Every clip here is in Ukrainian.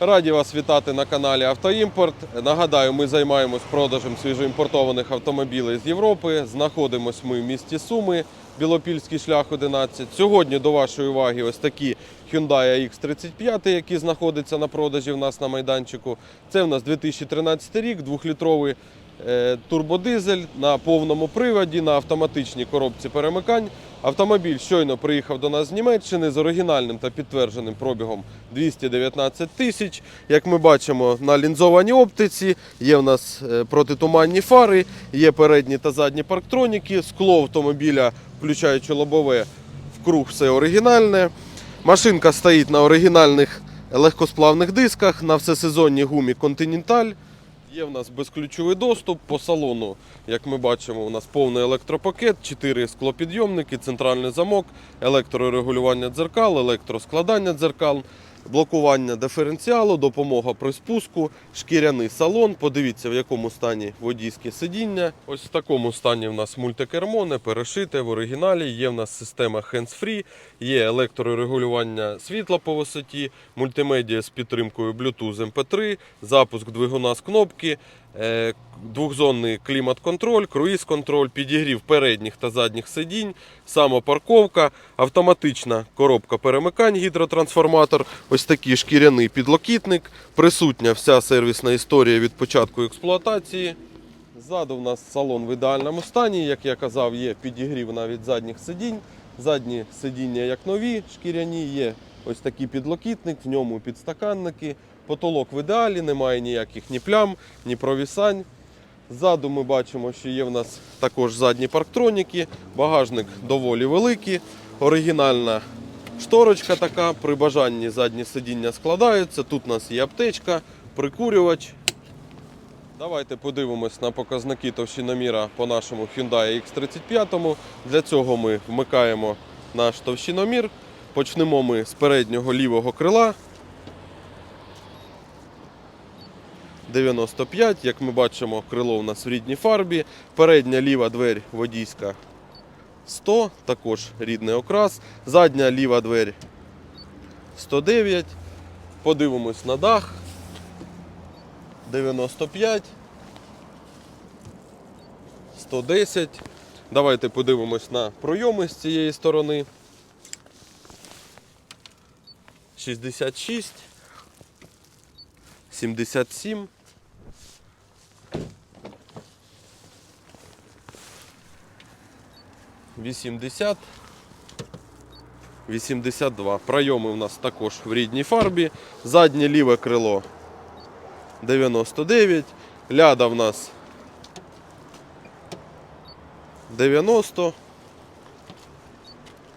Раді вас вітати на каналі Автоімпорт. Нагадаю, ми займаємось продажем свіжоімпортованих автомобілів з Європи. Знаходимось ми в місті Суми, Білопільський шлях 11. Сьогодні до вашої уваги ось такі Hyundai X35, які знаходяться на продажі в нас на майданчику. Це в нас 2013 рік, 2-літровий е, турбодизель на повному приводі, на автоматичній коробці перемикань. Автомобіль щойно приїхав до нас з Німеччини з оригінальним та підтвердженим пробігом 219 тисяч. Як ми бачимо, на лінзованій оптиці є в нас е, протитуманні фари, є передні та задні парктроніки, скло автомобіля, включаючи лобове, вкруг все оригінальне. Машинка стоїть на оригінальних легкосплавних дисках, на всесезонній гумі Continental. Є в нас безключовий доступ по салону. Як ми бачимо, у нас повний електропакет, 4 склопідйомники, центральний замок, електрорегулювання дзеркал, електроскладання дзеркал, блокування диференціалу, допомога при спуску, шкіряний салон. Подивіться, в якому стані водійське сидіння. Ось в такому стані в нас мультикермо, не перешите в оригіналі. Є в нас система hands-free, є електрорегулювання світла по висоті, мультимедіа з підтримкою Bluetooth MP3, запуск двигуна з кнопки, двохзонний клімат-контроль, круїз-контроль, підігрів передніх та задніх сидінь, самопарковка, автоматична коробка перемикань, гідротрансформатор, ось такий шкіряний підлокітник, присутня вся сервісна історія від початку експлуатації. Ззаду в нас салон в ідеальному стані, як я казав, є підігрів навіть задніх сидінь. Задні сидіння як нові, шкіряні, є ось такий підлокітник, в ньому підстаканники. Потолок в ідеалі, немає ніяких ні плям, ні провісань. Ззаду ми бачимо, що є в нас також задні парктроніки, багажник доволі великий, оригінальна шторочка така. При бажанні задні сидіння складаються. Тут у нас є аптечка, прикурювач. Давайте подивимось на показники товщиноміра по нашому Hyundai X35. Для цього ми вмикаємо наш товщиномір. Почнемо ми з переднього лівого крила. 95, як ми бачимо, крило у нас в рідній фарбі. Передня ліва двері водійська 100, також рідний окрас. Задня ліва двері 109. Подивимось на дах. 95. 110. Давайте подивимось на пройоми з цієї сторони. 66. 77. Вісімдесят. 82. Пройоми у нас також в рідній фарбі. Заднє ліве крило 99. Ляда в нас 90.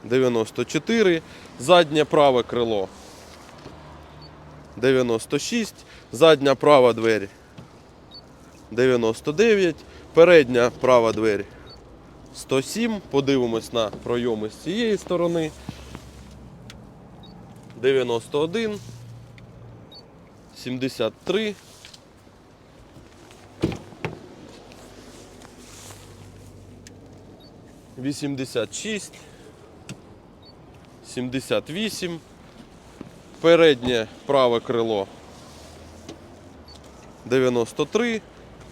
94. Заднє праве крило 96. Задня права двері 99. Передня права двері 107. Подивимось на пройоми з цієї сторони. 91. 73. Вісімдесят шість, сімдесят вісім, переднє праве крило 93,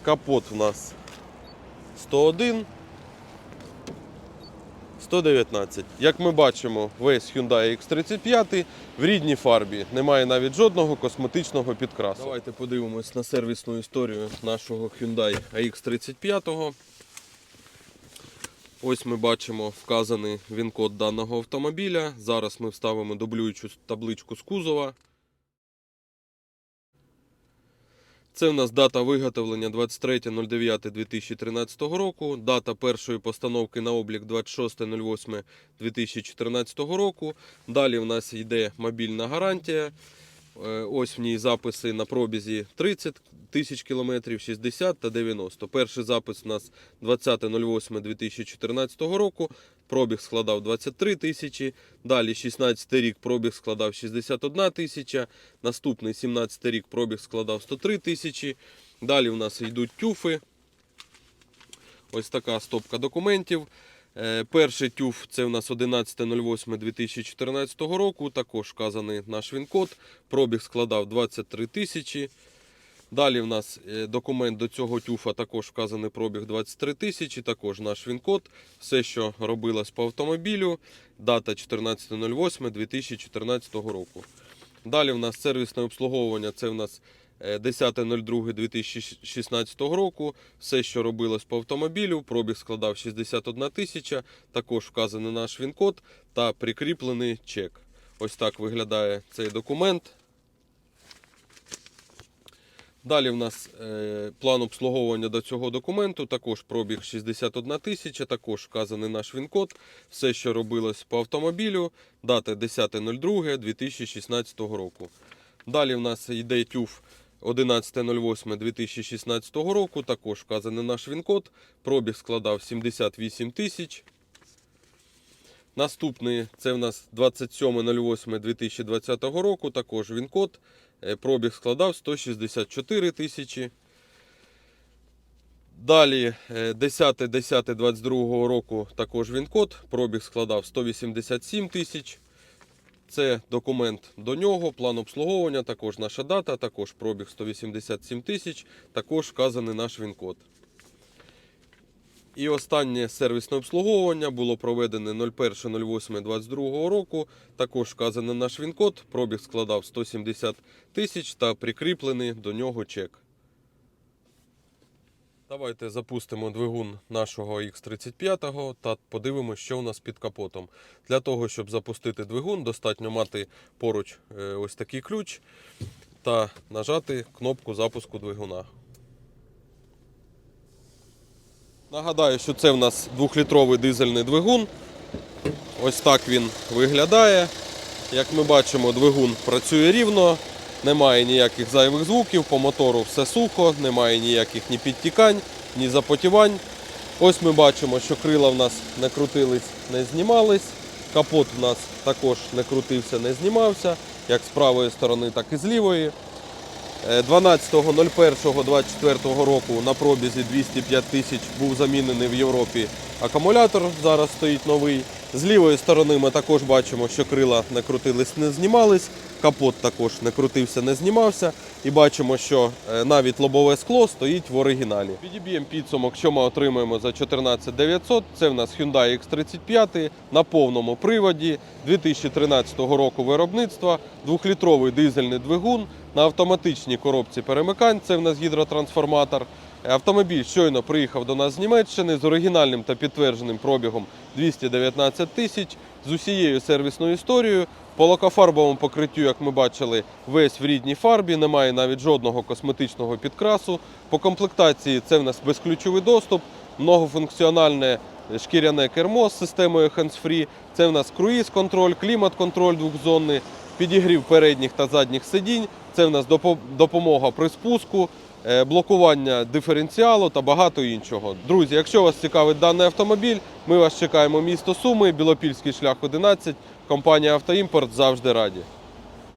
капот у нас 101, 119. Як ми бачимо, весь Hyundai X35 в рідній фарбі. Немає навіть жодного косметичного підкрасу. Давайте подивимось на сервісну історію нашого Hyundai AX35. Ось ми бачимо вказаний він-код даного автомобіля. Зараз ми вставимо дублюючу табличку з кузова. Це в нас дата виготовлення 23.09.2013 року, дата першої постановки на облік 26.08.2014 року. Далі в нас йде мобільна гарантія. Е, Ось в ній записи на пробізі 30 тисяч кілометрів, 60 та 90. Перший запис у нас 20.08.2014 року. Пробіг складав 23 тисячі. Далі 16 рік пробіг складав 61 тисяча. Наступний 17 рік пробіг складав 103 тисячі. Далі в нас йдуть тюфи. Ось така стопка документів. Е, Перший тюф це у нас 11.08.2014 року. Також вказаний наш він-код. Пробіг складав 23 тисячі. Далі в нас е, документ до цього тюфа також вказаний пробіг 23 тисячі, також наш він-код. Все, що робилось по автомобілю, дата 14.08.2014 року. Далі в нас сервісне обслуговування, це в нас е, 10.02.2016 року. Все, що робилось по автомобілю, пробіг складав 61 тисяча, також вказаний наш він-код та прикріплений чек. Ось так виглядає цей документ. Далі в нас е, план обслуговування до цього документу, також пробіг 61 тисяча, також вказаний наш він-код. Все, що робилось по автомобілю, дата 10.02.2016 року. Далі в нас йде тюф 11.08.2016 року, також вказаний наш він-код. Пробіг складав 78 тисяч. Наступний це в нас 27.08.2020 року, також він-код. Е, Пробіг складав 164 тисячі. Далі 10-10-22 року також він-код. Пробіг складав 187 тисяч. Це документ до нього, план обслуговування, також наша дата, також пробіг 187 тисяч, також вказаний наш він-код. І останнє сервісне обслуговування було проведене 01.08.22 року. Також вказаний наш він-код. Пробіг складав 170 тисяч та прикріплений до нього чек. Давайте запустимо двигун нашого X35 та подивимося, що у нас під капотом. Для того, щоб запустити двигун, достатньо мати поруч е, ось такий ключ та нажати кнопку запуску двигуна. Нагадаю, що це в нас 2-літровий дизельний двигун. Ось так він виглядає. Як ми бачимо, двигун працює рівно, немає ніяких зайвих звуків, по мотору все сухо, немає ніяких ні підтікань, ні запотівань. Ось ми бачимо, що крила в нас не крутились, не знімались. Капот в нас також не крутився, не знімався, як з правої сторони, так і з лівої. Е, 12.01.24 року на пробізі 205 тисяч був замінений в Європі акумулятор. Зараз стоїть новий. З лівої сторони ми також бачимо, що крила не крутились, не знімались. Капот також не крутився, не знімався. І бачимо, що е, навіть лобове скло стоїть в оригіналі. Підіб'ємо підсумок, що ми отримаємо за 14 900. Це в нас Hyundai X35 на повному приводі 2013 року виробництва, 2-літровий дизельний двигун на автоматичній коробці перемикань. Це в нас гідротрансформатор. Автомобіль щойно приїхав до нас з Німеччини з оригінальним та підтвердженим пробігом 219 тисяч з усією сервісною історією. По лакофарбовому покриттю, як ми бачили, весь в рідній фарбі, немає навіть жодного косметичного підкрасу. По комплектації це в нас безключовий доступ, многофункціональне шкіряне кермо з системою hands-free. Це в нас круїз-контроль, клімат-контроль двохзонний, підігрів передніх та задніх сидінь. Це в нас допомога при спуску, е, блокування диференціалу та багато іншого. Друзі, якщо вас цікавить даний автомобіль, ми вас чекаємо місто Суми, Білопільський шлях 11, компанія Автоімпорт завжди раді.